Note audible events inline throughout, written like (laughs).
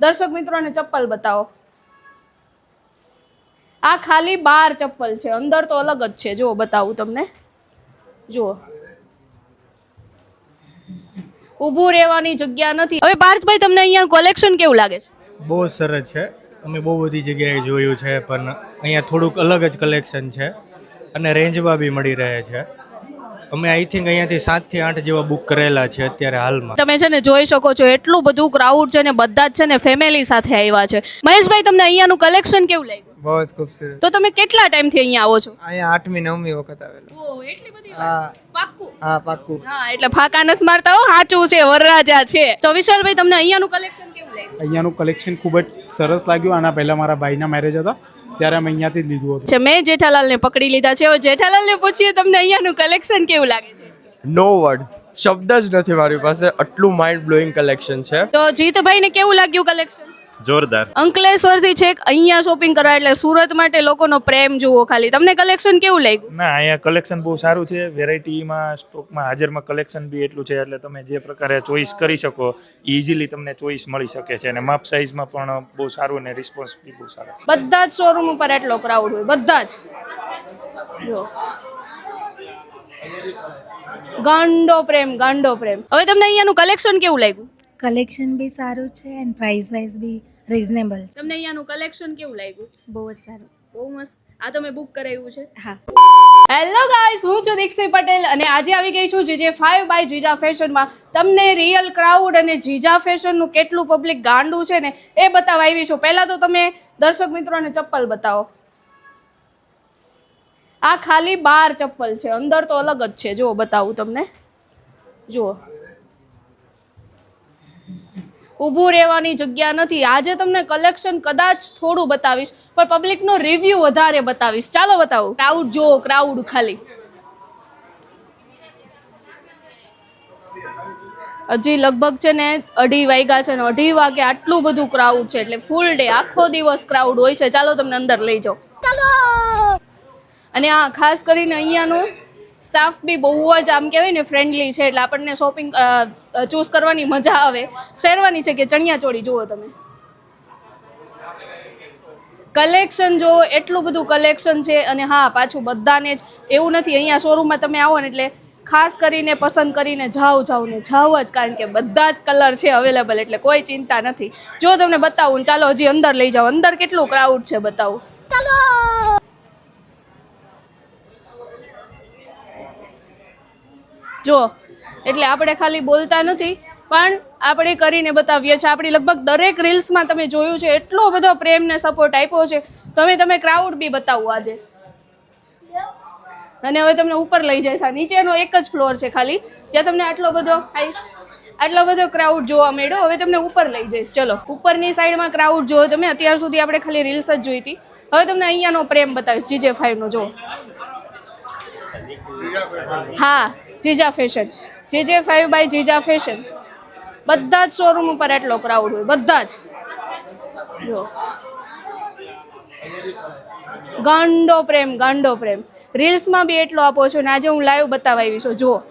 દર્શક મિત્રોને ચપ્પલ બતાવો. આ ખાલી બાર ચપ્પલ છે. અંદર તો અલગ જ છે. જુઓ, બતાવું તમને. જુઓ. ઊભું રહેવાની જગ્યા નથી. હવે પાર્થભાઈ, તમને અહીંયા કલેક્શન કેવું લાગે છે? બહુ સરસ છે. અમે બહુ બધી જગ્યાએ જોયું છે, પણ અહીંયા થોડુંક અલગ જ કલેક્શન છે અને રેન્જમાં બી મળી રહે છે. અમે આઈ થિંક અહીંયાથી સાતથી આઠ જેવા બુક કરેલા છે અત્યારે હાલમાં. તમે છે ને જોઈ શકો છો એટલું બધું ક્રાઉડ છે ને બધા જ છે ને ફેમિલી સાથે આવ્યા છે. મહેશભાઈ તમને અહીંયાનું કલેક્શન કેવું લાગ્યું? બહુ જ ખૂબસૂરત તો તમે કેટલા ટાઈમથી અહીંયા આવો છો? અહીંયા આઠમી નવમી વખત આવેલો. ઓ એટલી બધી હા. પાક્કું? હા પાક્કું. હા એટલે ફાકા નથી મારતા હો સાચું છે વરરાજા છે. તો વિશાલભાઈ તમને અહીંયાનું કલેક્શન કેવું લાગ્યું? અહીંયાનું કલેક્શન ખૂબ જ સરસ લાગ્યું. આના પહેલા મારા ભાઈના મેરેજ હતા. ત્યારે અમે અહીંયાથી જ લીધું હતું. છે મેં જેઠાલાલને પકડી લીધા છે. હવે જેઠાલાલને પૂછીએ તમને અહીંયાનું કલેક્શન કેવું લાગે છે? નો વર્ડ્સ શબ્દ જ નથી મારી પાસે. આટલું માઇન્ડ બ્લોઈંગ કલેક્શન છે. તો જીતભાઈને કેવું લાગ્યું કલેક્શન જોરદાર. અંકલેશ્વરથી છેક અહીંયા શોપિંગ કરવા એટલે સુરત માટે લોકોનો પ્રેમ જુઓ ખાલી. તમને કલેક્શન કેવું લાગ્યું? ના અહીંયા કલેક્શન બહુ સારું છે. વેરાયટીમાં સ્ટોકમાં હાજરમાં કલેક્શન બી એટલું છે એટલે તમે જે પ્રકારે ચોઈસ કરી શકો ઇઝીલી તમને ચોઈસ મળી શકે છે. અને માપ સાઇઝમાં પણ બહુ સારું અને રિસ્પોન્સ બી બહુ સારો બધા જ શોરૂમ ઉપર એટલો ક્રાઉડ હોય બધા જ. જો. ગાંડો પ્રેમ ગાંડો પ્રેમ. હવે તમને અહીંયાનું કલેક્શન કેવું લાગ્યું? કલેક્શન બી સારું છે એન્ડ પ્રાઇસ વાઇઝ બી રિઝનેબલ છે. તમને અહીંયાનું કલેક્શન કેવું લાગ્યું? બહુ જ સારું. બહુ મસ્ત. આ તમે બુક કરાવ્યું છે. હા. હેલો ગાઈસ હું છું દીક્ષિત પટેલ અને આજે આવી ગઈ છું જીજે ફાઈવ બાય જીજા ફેશનમાં. તમને રિયલ ક્રાઉડ અને જીજા ફેશનનું કેટલું પબ્લિક ગાંડું છે ને એ બતાવવા આવી છું. પહેલાં તો તમે દર્શક મિત્રોને ચપ્પલ બતાવો. આ ખાલી બાર ચપ્પલ છે. અંદર તો અલગ જ છે. જુઓ બતાવું તમને. જુઓ. ઊભું રહેવાની જગ્યા નથી. આજે તમને કલેક્શન કદાચ થોડું બતાવીશ પણ પબ્લિકનો રિવ્યૂ વધારે બતાવીશ. ચાલો બતાવું. ક્રાઉડ જો ક્રાઉડ ખાલી. હજી લગભગ છે ને અઢી વાગ્યા છે ને અઢી વાગે આટલું બધું ક્રાઉડ છે એટલે ફૂલ ડે આખો દિવસ ક્રાઉડ હોય છે. ચાલો તમને અંદર લઈ જાઓ. અને આ ખાસ કરીને અહીંયાનો સ્ટાફ બી બહુ જ આમ કહેવાય ને ફ્રેન્ડલી છે એટલે આપણને શોપિંગ ચૂઝ કરવાની મજા આવે. શેરવાની છે કે ચણિયા ચોળી જુઓ તમે? કલેક્શન જો એટલું બધું કલેક્શન છે અને હા, પાછું બધાને જ એવું નથી, અહીંયા શોરૂમમાં તમે આવો ને એટલે ખાસ કરીને પસંદ કરીને જાઓ જાઓ ને જાઓ જ, કારણ કે બધા જ કલર છે અવેલેબલ એટલે કોઈ ચિંતા નથી. જો તમને બતાવું ચાલો હજી અંદર લઈ જાઓ. અંદર કેટલું ક્રાઉડ છે બતાવું. જો, એટલે આપણે ખાલી બોલતા નથી, પણ આપણે કરીને બતાવીએ છીએ. આપણી લગભગ દરેક રીલ્સમાં તમે જોયું છે, એટલો બધો પ્રેમ ને સપોર્ટ આપ્યો છે. તો અમે તમે ક્રાઉડ બી બતાવો આજે. અને હવે તમને ઉપર લઈ જઈશ આ. નીચેનો એક જ ફ્લોર છે ખાલી. જ્યાં તમને આટલો બધો આટલો બધો ક્રાઉડ જોવા મળ્યો, હવે તમને ઉપર લઈ જઈશ. ચલો, ઉપરની સાઈડમાં ક્રાઉડ જોવો તમે. અત્યાર સુધી આપણે ખાલી રીલ્સ જ જોઈ હતી. હવે તમને અહીંયાનો પ્રેમ બતાવીશ જીજે ફાઈવનો જો હા. Jija fashion. GJ five by Jija fashion. બધા જ શોરૂમ ઉપર એટલો ક્રાઉડ હોય, બધા જ. જો. ગાંડો પ્રેમ ગાંડો પ્રેમ. રીલ્સમાં બી એટલો આપો છો ને, આજે હું લાઈવ બતાવવા આવી છું, જુઓ.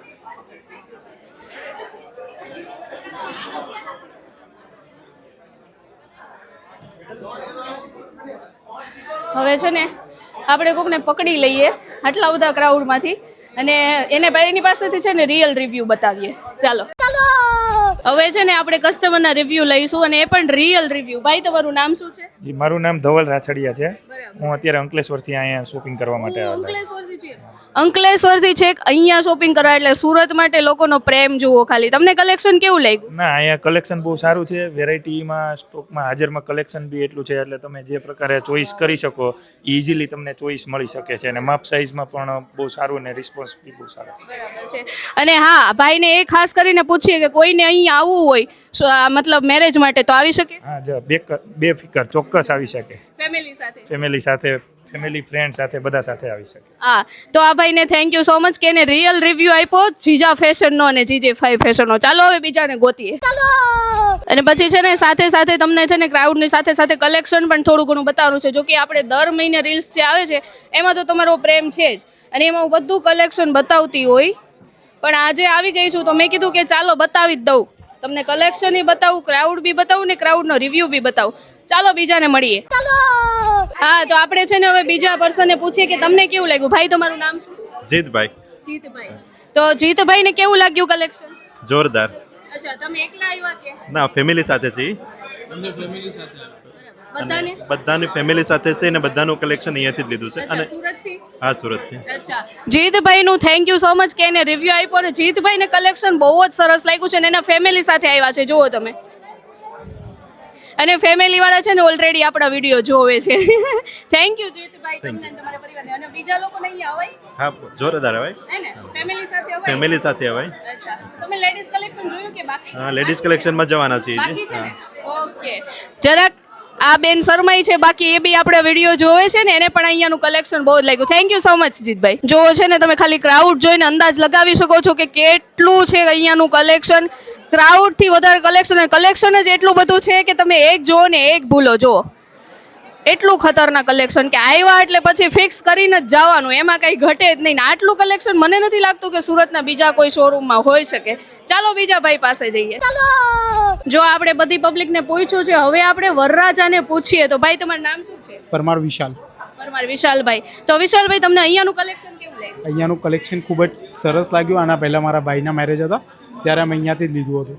હવે છે ને, આપણે કોકને પકડી લઈએ આટલા બધા ક્રાઉડમાંથી અને એને ભાઈની પાસેથી છે ને રિયલ રિવ્યૂ બતાવીએ. ચાલો. હવે છે ને આપણે કસ્ટમરના રિવ્યૂ લઈશું અને એ પણ રિયલ રિવ્યૂ ભાઈ તમારું નામ શું છે? જી મારું નામ ધવલ રાછડિયા છે. હું અત્યારે અંકલેશ્વરથી અહીંયા શોપિંગ કરવા માટે અંકલેશ્વરથી છે. અંકલેશ્વરથી છેક અહીંયા શોપિંગ કરવા એટલે સુરત માટે લોકોનો પ્રેમ જુઓ ખાલી. તમને કલેક્શન કેવું લાગ્યું? ના અહીંયા કલેક્શન બહુ સારું છે. વેરાયટીમાં સ્ટોકમાં હાજરમાં કલેક્શન બી એટલું છે એટલે તમે જે પ્રકારે ચોઈસ કરી શકો ઇઝીલી તમને ચોઈસ મળી શકે છે. અને માપ સાઇઝમાં પણ બહુ સારું અને રિસ્પોન્સ બી બહુ સારો. છે. અને હા ભાઈને એ ખાસ કરીને પૂછીએ કે કોઈને અહીં આવવું હોય સો આ મતલબ મેરેજ માટે તો આવી શકે? હા જો બે બે ફિકર ચોક્કસ આવી શકે. ફેમિલી સાથે? ફેમિલી સાથે ફેમિલી ફ્રેન્ડ સાથે બધા સાથે આવી શકે. હા તો આ ભાઈને થેન્ક યુ સો મચ કે એને રિયલ રિવ્યુ આપ્યો જીજા ફેશનનો અને જીજે ફાઈવ ફેશનનો ચાલો હવે બીજાને ગોતીએ. અને પછી છે ને સાથે સાથે તમને છે ને ક્રાઉડની સાથે સાથે કલેક્શન પણ થોડું ઘણું બતાવવાનું છે. જો કે આપણે દર મહિને રીલ્સ જે આવે છે એમાં તો તમારો પ્રેમ છે જ. અને એમાં હું બધું કલેક્શન બતાવતી હોય. પણ આજે આવી ગઈ છું તો મેં કીધું કે ચાલો બતાવી જ દઉં. તમને કલેક્શન બતાવું ક્રાઉડ બી બતાવું ને ક્રાઉડનો રિવ્યુ બી બતાવું. ચાલો બીજાને મળીએ. હા તો આપણે છે ને હવે બીજા પર્સનને પૂછીએ કે તમને કેવું લાગ્યું? ભાઈ તમારું નામ શું? જીતભાઈ. જીતભાઈ. તો જીતભાઈને કેવું લાગ્યું કલેક્શન જોરદાર. અચ્છા તમે એકલા આવ્યા કે? ના ફેમિલી સાથે છીએ. બધાને? બધાની ફેમિલી સાથે છે ને બધાનું કલેક્શન અહીંયાથી જ લીધું છે. અને સુરતથી? હા સુરતથી. અચ્છા. જીતભાઈનું થેન્ક યુ સો મચ કે એને રિવ્યુ આપ્યો અને જીતભાઈને કલેક્શન બહુ જ સરસ લાગ્યું છે અને એના ફેમિલી સાથે આવ્યા છે જુઓ તમે. અને ફેમિલી વાળા છે ને ઓલરેડી આપણા વીડિયો જોવે છે. (laughs) થેન્ક યુ જીતભાઈ તમને તમારા પરિવારને. અને બીજા લોકો નહીં આવાય હા જોરદાર આવાય હે ને? ફેમિલી સાથે આવાય ફેમિલી સાથે હવે અચ્છા. તમે લેડીઝ કલેક્શન જોયું કે બાકી? હા લેડીઝ કલેક્શનમાં જવાના છીએ બાકી છે ને? ઓકે જરાક આ બેન શર્માઈ છે, બાકી એ બી આપણે વીડિયો જોવે છે ને, એને પણ અહીંયાનું કલેક્શન બહુ જ લાગ્યું. Thank you so much Jitbhai. જો છે ને, તમે ખાલી ક્રાઉડ જોઈને અંદાજ લગાવી શકો છો કે કેટલું છે અહીંયાનું કલેક્શન ક્રાઉડથી વધારે કલેક્શન કલેક્શન જ એટલું બધું છે કે તમે એક જુઓ ને એક ભૂલો, જુઓ. એટલું ખતરનાક કલેક્શન કે આવ્યા એટલે પછી ફિક્સ કરીને જ જવાનું. એમાં કંઈ ઘટે જ નહીં. ને આટલું કલેક્શન મને નથી લાગતું કે સુરતના બીજા કોઈ શોરૂમમાં હોઈ શકે. ચાલો બીજા ભાઈ પાસે જઈએ. જો આપણે બધી પબ્લિકને પૂછ્યું છે હવે આપણે વરરાજાને પૂછીએ. તો ભાઈ તમારું નામ શું છે? પરમાર વિશાલ. પરમાર વિશાલભાઈ તો વિશાલભાઈ તમને અહીંયાનું કલેક્શન કેવું લાગ્યું? અહીંયાનું કલેક્શન ખૂબ જ સરસ લાગ્યું. આના પહેલાં મારા ભાઈના મેરેજ હતા. ત્યારે અમે અહીંયાથી જ લીધું હતું.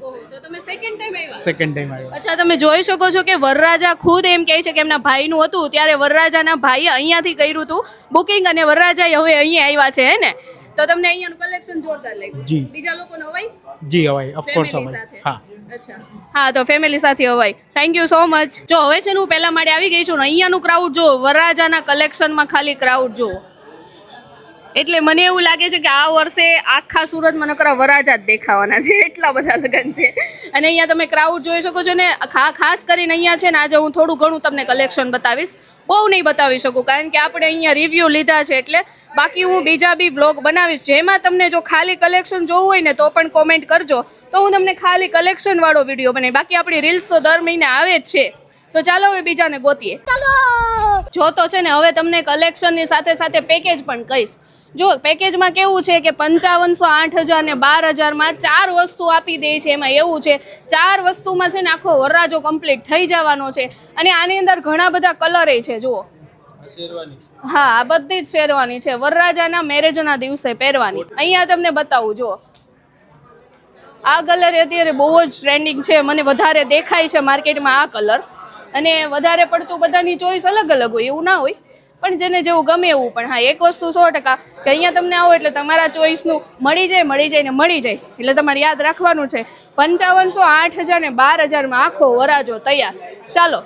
સેકન્ડ ટાઈમ આવ્યા? સેકન્ડ ટાઈમ આવ્યા. અચ્છા તમે જોઈ શકો છો કે વરરાજા ખુદ એમ કહે છે કે એમના ભાઈનું હતું ત્યારે વરરાજાના ભાઈએ અહીંયાથી કર્યું હતું બુકિંગ અને વરરાજા હવે અહીંયા આવ્યા છે હે ને? તો તમને અહીંયાનું કલેક્શન જોરદાર લાગ્યું. જી. બીજા લોકોને હવાય જી હવાય ઓફકોર્સ હવાય હા. અચ્છા. હા તો ફેમિલી સાથે હવાય થેન્ક યુ સો મચ જો હવે છે ને હું પહેલા માળે આવી ગઈ છું ને અહીંયાનું ક્રાઉડ જો વરરાજાના કલેક્શનમાં ખાલી ક્રાઉડ જો એટલે મને એવું લાગે છે કે આ વર્ષે આખા સુરતમાં નકરા વરાજા જ દેખાવાના છે. એટલા બધા લગન છે. અને અહીંયા તમે ક્રાઉડ જોઈ શકો છો ને ખાસ કરીને અહીંયા છે ને આજે હું થોડું ઘણું તમને કલેક્શન બતાવીશ. બહુ નહીં બતાવી શકું કારણ કે આપણે અહીંયા રિવ્યૂ લીધા છે એટલે બાકી હું બીજા બી બ્લોગ બનાવીશ. જેમાં તમને જો ખાલી કલેક્શન જોવું હોય ને તો પણ કોમેન્ટ કરજો. તો હું તમને ખાલી કલેક્શન વાળો વીડિયો બનાવી બાકી આપણી રીલ્સ તો દર મહિને આવે જ છે. તો ચાલો હવે બીજાને ગોતીએ. જો તો છે ને હવે તમને કલેક્શનની સાથે સાથે પેકેજ પણ કહીશ. જો પેકેજમાં કેવું છે કે પંચાવનસો આઠ હજાર ને બાર હજારમાં ચાર વસ્તુ આપી દે છે એમાં એવું છે ચાર વસ્તુમાં છે ને આખો વરરાજો કમ્પ્લીટ થઈ જવાનો છે. અને આની અંદર ઘણા બધા કલર છે જુઓ. હા આ બધી જ શેરવાની છે. વરરાજાના મેરેજના દિવસે પહેરવાની. અહીંયા તમને બતાવું જુઓ. આ કલર અત્યારે બહુ જ ટ્રેન્ડિંગ છે મને વધારે દેખાય છે માર્કેટમાં આ કલર અને વધારે પડતું બધાની ચોઈસ અલગ અલગ હોય એવું ના હોય. પણ જેને જેવું ગમે એવું. પણ હા એક વસ્તુ સો ટકા કે અહીંયા તમને આવો એટલે તમારા ચોઈસનું મળી જાય મળી જાય ને મળી જાય. એટલે તમારે યાદ રાખવાનું છે. પંચાવનસો આઠ હજાર ને બાર હજારમાં આખો વરાજો તૈયાર. ચાલો.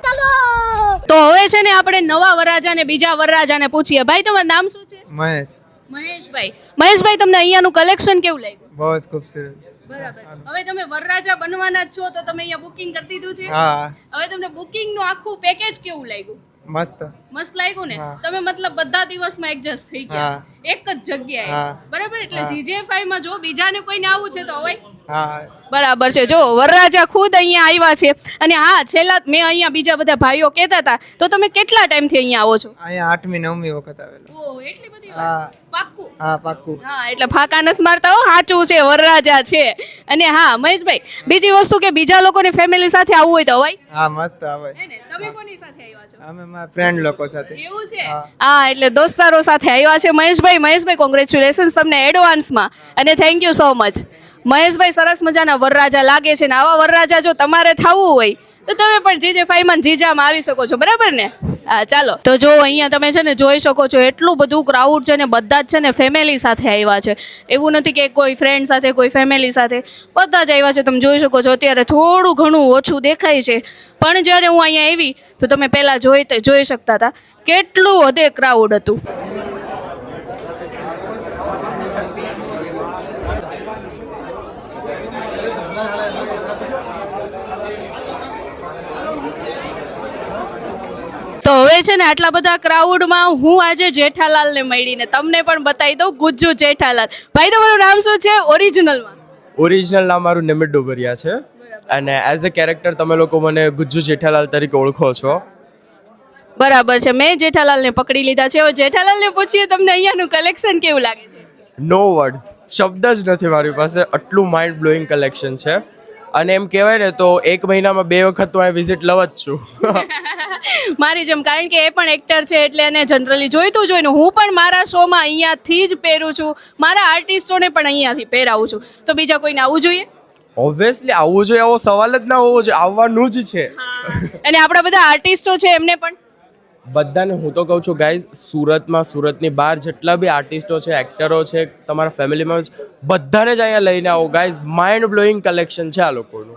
તો હવે છે ને આપણે નવા વરાજાને બીજા વરરાજાને પૂછીએ. ભાઈ તમારું નામ શું છે? મહેશ. મહેશભાઈ. મહેશભાઈ તમને અહીંયાનું કલેક્શન કેવું લાગ્યું? બહુ ખૂબસૂરત બરાબર. હવે તમે વરરાજા બનવાના જ છો તો તમે અહીંયા બુકિંગ કરી દીધું છે? હા. હવે તમને બુકિંગનું આખું પેકેજ કેવું લાગ્યું? મસ્ત. મસ્ત લાગ્યું ને? તમે મતલબ બધા દિવસમાં એડજસ્ટ થઈ ગયા એક જ જગ્યાએ. બરાબર? એટલે. જીજે માં જો બીજાને કોઈને આવું છે તો હવે હા બરાબર છે. જો વરરાજા ખુદ અહીંયા આવ્યા છે. અને હા છેલ્લા મેં અહીંયા બીજા બધા ભાઈઓ કહેતા હતા તો તમે કેટલા ટાઈમથી અહીંયા આવો છો? અહીંયા આઠમી નવમી વખત આવેલો. એટલી બધી. પાક્કું? હા પાક્કું. હા એટલે ફાકા નથી મારતા હો સાચું છે વરરાજા છે. અને હા મહેશભાઈ બીજી વસ્તુ કે બીજા લોકોને ફેમિલી સાથે આવવું હોય તો અવાય હા મસ્ત આવે. ને? તમે કોની સાથે આવ્યા છો? અમે મારા ફ્રેન્ડ લોકો સાથે. એવું છે? હા. હા એટલે દોસ્તારો સાથે આવ્યા છે. મહેશભાઈ મહેશભાઈ કોંગ્રેચ્યુલેશન્સ તમને એડવાન્સમાં અને thank you so much Maheshbhai સરસ મજાના વરરાજા લાગે છે ને આવા વરરાજા જો તમારે થવું હોય, તો તમે પણ જીજે ફાઈમાં જીજામાં આવી શકો છો, બરાબર ને? હા, ચાલો. તો જો અહીંયા તમે છે ને જોઈ શકો છો, એટલું બધું ક્રાઉડ છે ને, બધા જ છે ને ફેમિલી સાથે આવ્યા છે. એવું નથી કે કોઈ ફ્રેન્ડ સાથે, કોઈ ફેમિલી સાથે. બધા જ આવ્યા છે, તમે જોઈ શકો છો, અત્યારે થોડું ઘણું ઓછું દેખાય છે. પણ જ્યારે હું અહીંયા આવી, તો તમે પહેલાં જોઈ જોઈ શકતા હતા, કેટલું વધે ક્રાઉડ હતું. તો હવે છે ને આટલા બધા ક્રાઉડમાં હું આજે જેઠાલાલને મળીને તમને પણ બતાવી દઉં ગુજ્જુ જેઠાલાલ. ભાઈ તમારું નામ શું છે? ઓરિજિનલમાં ઓરિજિનલ નામ મારું નિમિત ડોબરિયા છે. અને એઝ અ કેરેક્ટર તમે લોકો મને ગુજ્જુ જેઠાલાલ તરીકે ઓળખો છો. બરાબર છે. મેં જેઠાલાલને પકડી લીધા છે. હવે જેઠાલાલને પૂછીએ તમને અહીંયાનું કલેક્શન કેવું લાગે છે? નો વર્ડ્સ શબ્દ જ નથી મારી પાસે. આટલું માઇન્ડ બ્લોઈંગ કલેક્શન છે. અને એમ કહેવાય ને તો એક મહિનામાં બે વખત તો અહીં વિઝિટ લવ જ છું. (laughs) મારી જેમ કારણ કે એ પણ એક્ટર છે એટલે એને જનરલી જોઈતું જોઈને હું પણ મારા શોમાં અહીંયાથી જ પહેરું છું. મારા આર્ટિસ્ટોને પણ અહીંયાથી પહેરાવું છું. તો બીજા કોઈને આવવું જોઈએ? ઓબ્વિયસલી આવવું જોઈએ એવો સવાલ જ ના હોવો જોઈએ આવવાનું જ છે. અને આપણા બધા આર્ટિસ્ટો છે એમને પણ? બધાને હું તો કહું છું ગાઈઝ સુરતમાં સુરતની બહાર જેટલા બી આર્ટિસ્ટો છે એક્ટરો છે તમારા ફેમિલી મેમ્બર્સ બધાને જ અહીંયા લઈને આવો ગાઈઝ માઇન્ડ બ્લોઈંગ કલેક્શન છે આ લોકોનું.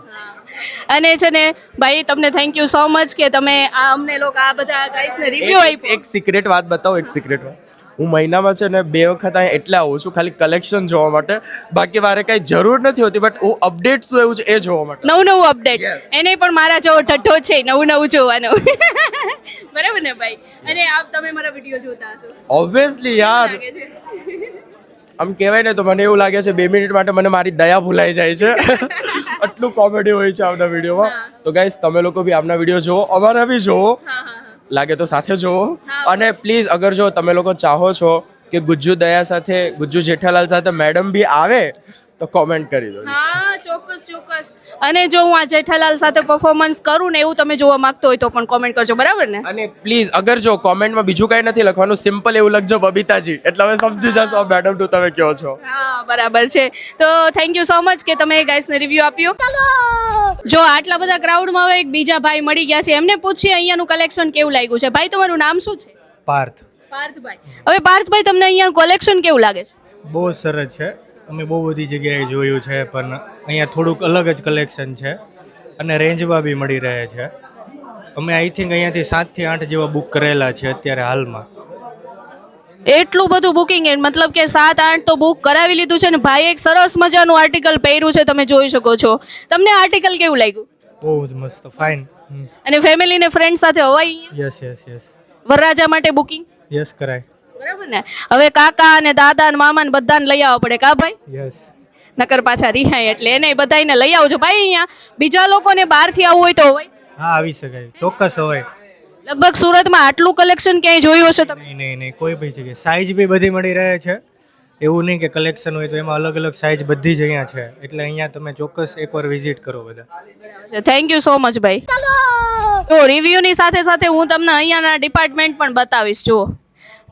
અને છે ને ભાઈ તમને થેન્ક યુ સો મચ કે તમે આ અમને લોકો આ બધા ગાઈઝને રિવ્યુ આપ્યો. એક સિક્રેટ વાત બતાવો એક સિક્રેટ વાત. હું મહિનામાં છે ને બે વખત અહીંયા એટલે આવું છું ખાલી કલેક્શન જોવા માટે. બાકી મારે કઈ જરૂર નથી હોતી બટ હું અપડેટ શું એવું છે એ જોવા માટે. નવું નવું અપડેટ. એને પણ મારા જેવો ઠઠ્ઠો છે નવું નવું જોવાનું. (laughs) બરાબર ને ભાઈ? અને આપ તમે મારા વીડિયો જોતા હશો. ઓબ્વિયસલી યાર. આમ કહેવાય ને તો મને એવું લાગે છે બે મિનિટ માટે મને મારી દયા ભૂલાઈ જાય છે. (laughs) આટલું કોમેડી હોય છે આપના વિડીયોમાં તો ગાઈસ તમે લોકો બી આપના વીડિયો જુઓ અમારા બી જુઓ. હા હા હા. લાગે તો સાથે જુઓ અને પ્લીઝ અગર જો તમે લોકો ચાહો છો કે ગુજ્જુ દયા સાથે ગુજ્જુ જેઠાલાલ સાથે મેડમ બી આવે તો કોમેન્ટ કરી દો. હા ચોક્કસ ચોક્કસ. અને જો હું આ જેઠાલાલ સાથે પરફોર્મન્સ કરું ને એવું તમે જોવા માંગતો હોય તો પણ કોમેન્ટ કરજો બરાબર ને? અને પ્લીઝ અગર જો કોમેન્ટમાં બીજું કાંઈ નથી લખવાનું સિમ્પલ એવું લખજો બબીતાજી. એટલે હવે સમજી જશો મેડમ ટુ તમે કહો છો? હા બરાબર છે. તો થેન્ક યુ સો મચ કે તમે ગાઈસને રિવ્યુ આપ્યો. જો આટલા બધા ક્રાઉડમાં હવે એક બીજા ભાઈ મળી ગયા છે. એમને પૂછીએ અહીંયાનું કલેક્શન કેવું લાગ્યું છે. ભાઈ તમારું નામ શું છે? પાર્થ. પાર્થભાઈ. હવે પાર્થભાઈ તમને અહીંયા કલેક્શન કેવું લાગે છે? બહુ સરસ છે. અમે બહુ બધી જગ્યાએ જોયું છે પણ અહીંયા થોડુંક અલગ જ કલેક્શન છે અને રેન્જમાં બી મળી રહે છે. અમે આઈ થિંક અહીંયાથી સાતથી આઠ જેવા બુક કરેલા છે અત્યારે હાલમાં. એટલું બધું બુકિંગ મતલબ કે સાત આઠ તો બુક કરાવી લીધું છે ને ભાઈ એક સરસ મજાનું આર્ટિકલ પહેર્યું છે તમે જોઈ શકો છો. તમને આર્ટિકલ કેવું લાગ્યું? બહુ જ મસ્ત ફાઇન અને ફેમિલી ને ફ્રેન્ડ સાથે હવાઈ યસ યસ યસ વરરાજા માટે બુકિંગ યસ કરાય. બરાબર ને? હવે કાકા અને દાદા અને મામા ને બધાને લઈ આવવા પડે કા ભાઈ? યસ નકર પાછા રિહાય એટલે એને બધાને લઈ આવજો. ભાઈ અહીંયા બીજા લોકોને બહારથી આવવું હોય તો હોય. હા આવી શકાય. ચોક્કસ હોય. લગભગ સુરતમાં આટલું કલેક્શન ક્યાંય જોયું હશે તમે? નહીં નહીં નહીં કોઈ બી જગ્યાએ. સાઈઝ બી બધી મળી રહે છે. એવું નહીં કે કલેક્શન હોય તો એમાં અલગ અલગ સાઇઝ બધી જ અહીંયા છે. એટલે અહીંયા તમે ચોક્કસ એકવાર વિઝિટ કરો બધા. થેન્ક યુ સો મચ ભાઈ. તો રિવ્યુની સાથે સાથે હું તમને અહીંયાના ડિપાર્ટમેન્ટ પણ બતાવીશ જુઓ.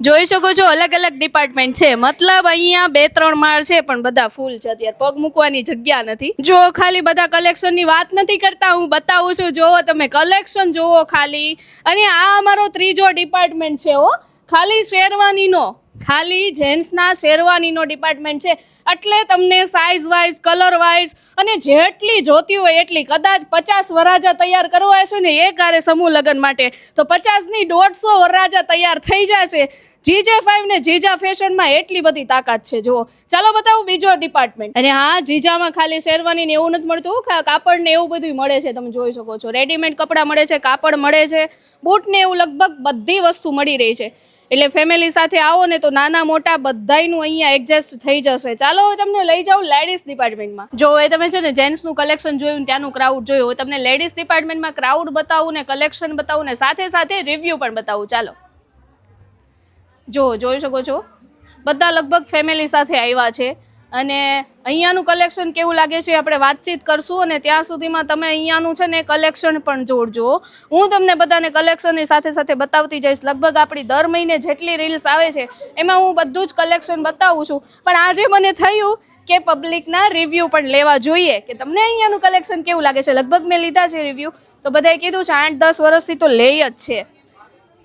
જોઈ શકો છો, અલગ અલગ ડિપાર્ટમેન્ટ છે. મતલબ અહીંયા બે ત્રણ માળ છે, પણ બધા ફૂલ છે. અત્યારે પગ મૂકવાની જગ્યા નથી. જો ખાલી બધા કલેક્શનની વાત નથી કરતા, હું બતાવું છું. જોવો તમે કલેક્શન જોવો ખાલી. અને આ અમારો ત્રીજો ડિપાર્ટમેન્ટ છે હો. ખાલી શેરવાનીનો, ખાલી જેન્ટ્સના શેરવાનીનો ડિપાર્ટમેન્ટ છે. એટલે તમને સાઇઝ વાઇઝ કલર વાઇઝ અને જેટલી જોતી હોય એટલી કદાચ પચાસ વરાજા તૈયાર કરવા હશે ને એ કારે સમૂહ લગ્ન માટે. તો પચાસની દોઢસો વરરાજા તૈયાર થઈ જશે. જીજે ફાઈવ ને જીજા ફેશનમાં એટલી બધી તાકાત છે. જુઓ. ચાલો બતાવું બીજો ડિપાર્ટમેન્ટ અને હા જીજામાં ખાલી શેરવાની ને એવું નથી મળતું. કાપડ ને એવું બધું મળે છે, તમે જોઈ શકો છો. રેડીમેડ કપડાં મળે છે, કાપડ મળે છે. બૂટ ને એવું લગભગ બધી વસ્તુ મળી રહી છે. એટલે ફેમિલી સાથે આવો ને તો નાના મોટા બધાયનું અહીંયા એડજસ્ટ થઈ જશે. ચાલો હવે તમને લઈ જાઉં લેડીઝ ડિપાર્ટમેન્ટમાં જો હવે તમે છે ને જેન્ટ્સનું કલેક્શન જોયું ત્યાંનું ક્રાઉડ જોયું, હવે તમને લેડીઝ ડિપાર્ટમેન્ટમાં ક્રાઉડ બતાવું ને કલેક્શન બતાવું ને સાથે સાથે રિવ્યૂ પણ બતાવું. ચાલો. જો, જોઈ શકો છો? બધા લગભગ ફેમિલી સાથે આવ્યા છે. અને અહીંયાનું કલેક્શન કેવું લાગે છે આપણે વાતચીત કરશું અને ત્યાં સુધીમાં તમે અહીંયાનું છે ને કલેક્શન પણ જોડજો. હું તમને બધાને કલેક્શનની સાથે સાથે બતાવતી જઈશ. લગભગ આપણી દર મહિને જેટલી રીલ્સ આવે છે, એમાં હું બધું જ કલેક્શન બતાવું છું. પણ આજે મને થયું કે પબ્લિકના રિવ્યૂ પણ લેવા જોઈએ. કે તમને અહીંયાનું કલેક્શન કેવું લાગે છે? લગભગ મેં લીધા છે રિવ્યૂ તો બધાએ કીધું છે આઠ દસ વર્ષથી તો લે જ છે.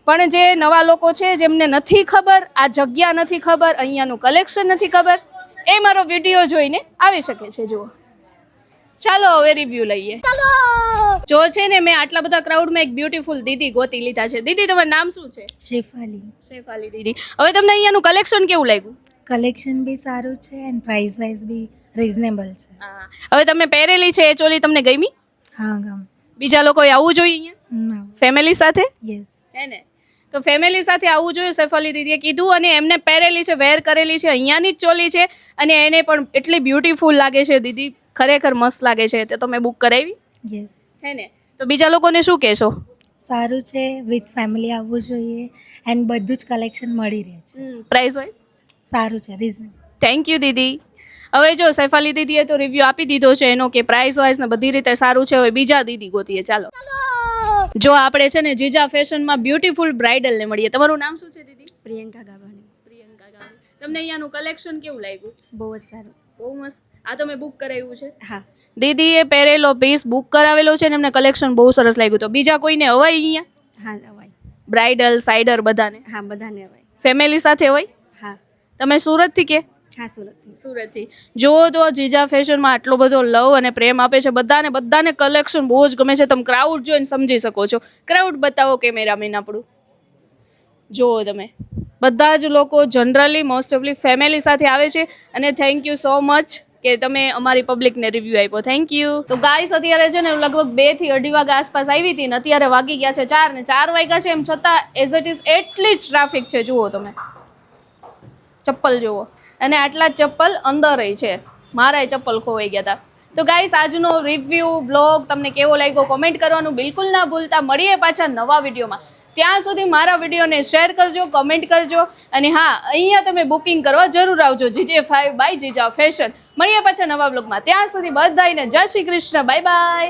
પણ જે નવા લોકો છે, જેમને નથી ખબર, આ જગ્યા નથી ખબર, અહીંયાનું કલેક્શન નથી ખબર એ મારો વીડિયો જોઈને આવી શકે છે જુઓ. ચાલો હવે રિવ્યુ લઈએ. જો છે ને મેં આટલા બધા ક્રાઉડમાં એક બ્યુટીફુલ દીદી ગોતી લીધા છે. દીદી તમારું નામ શું છે? શેફાલી. શેફાલી દીદી. હવે તમને અહીંયાનું કલેક્શન કેવું લાગ્યું? કલેક્શન બી સારું છે એન્ડ પ્રાઇસ વાઇઝ બી રિઝનેબલ છે. હા. હવે તમે પહેરેલી છે એ ચોલી તમને ગમી? હા ગમ. બીજા લોકોએ આવવું જોઈએ અહીંયા? ફેમિલી સાથે? યસ હે ને? તો ફેમિલી સાથે આવવું જોઈએ સૈફાલી દીદીએ કીધું અને એમને પહેરેલી છે વેર કરેલી છે અહીંયાની જ ચોલી છે અને એને પણ એટલી બ્યુટીફુલ લાગે છે દીદી. ખરેખર મસ્ત લાગે છે. તે તમે બુક કરાવી. યસ હે ને? તો બીજા લોકોને શું કહેશો? સારું છે વિથ ફેમિલી આવવું જોઈએ એન્ડ બધું જ કલેક્શન મળી રહે છે. પ્રાઇસ વાઇઝ સારું છે રીઝન થેન્ક યુ દીદી. હવે જો સૈફાલી દીદીએ તો રિવ્યુ આપી દીધો છે એનો કે પ્રાઇસ વાઇઝ ને બધી રીતે સારું છે. હવે બીજા દીદી ગોતીએ ચાલો. જો આપણે છે ને જીજા ફેશનમાં બ્યુટીફુલ બ્રાઇડલને મળીએ. તમારું નામ શું છે દીદી? પ્રિયંકા ગાવાની પ્રિયંકા ગાવાની તમને અહીંયાનું કલેક્શન કેવું લાગ્યું? બહુ જ સારું. બહુ મસ્ત. આ તમે બુક કરાવ્યું છે. હા. દીદીએ પહેરેલો પીસ બુક કરાવેલો છે ને એમને કલેક્શન બહુ સરસ લાગ્યું. તો બીજા કોઈને હવાય અહીંયા? હા અવાય. બ્રાઇડલ સાઇડર બધાને? હા બધાને અવાય. ફેમિલી સાથે હોય હા. તમે સુરતથી કે? હા, સુરતથી. સુરતથી. જુઓ તો જીજા ફેશનમાં આટલો બધો લવ અને પ્રેમ આપે છે. બધાને બધાને કલેક્શન બહુ જ ગમે છે. તમે ક્રાઉડ જોઈને સમજી શકો છો. ક્રાઉડ બતાવો કેમેરામેન આપણું. જુઓ તમે. બધા જ લોકો જનરલી મોસ્ટ ઓફલી ફેમિલી સાથે આવે છે. અને થેન્ક યુ સો મચ કે તમે અમારી પબ્લિકને રિવ્યૂ આપ્યો. થેન્ક યુ તો ગાઈસ અત્યારે છે ને, લગભગ બેથી અઢી વાગ્યા આસપાસ આવી હતી ને, અત્યારે વાગી ગયા છે ચાર ને ચાર વાગ્યા છે. એમ છતાં એઝ ઇટ ઇઝ એટલી જ ટ્રાફિક છે. જુઓ તમે. ચપ્પલ જુઓ. અને આટલા ચપ્પલ અંદર છે. મારા ચપ્પલ ખોવાઈ ગયા હતા તો ગાઈસ આજનો રિવ્યૂ બ્લોગ તમને કેવો લાગ્યો કોમેન્ટ કરવાનું બિલકુલ ના ભૂલતા. મળીએ પાછા નવા વિડીયોમાં. ત્યાં સુધી મારા વિડીયોને શેર કરજો કમેન્ટ કરજો. અને હા, અહીંયા તમે બુકિંગ કરવા જરૂર આવજો. GJ five by Jija fashion મળીએ પાછા નવા બ્લોગમાં ત્યાં સુધી બધાને જય શ્રી કૃષ્ણ. Bye bye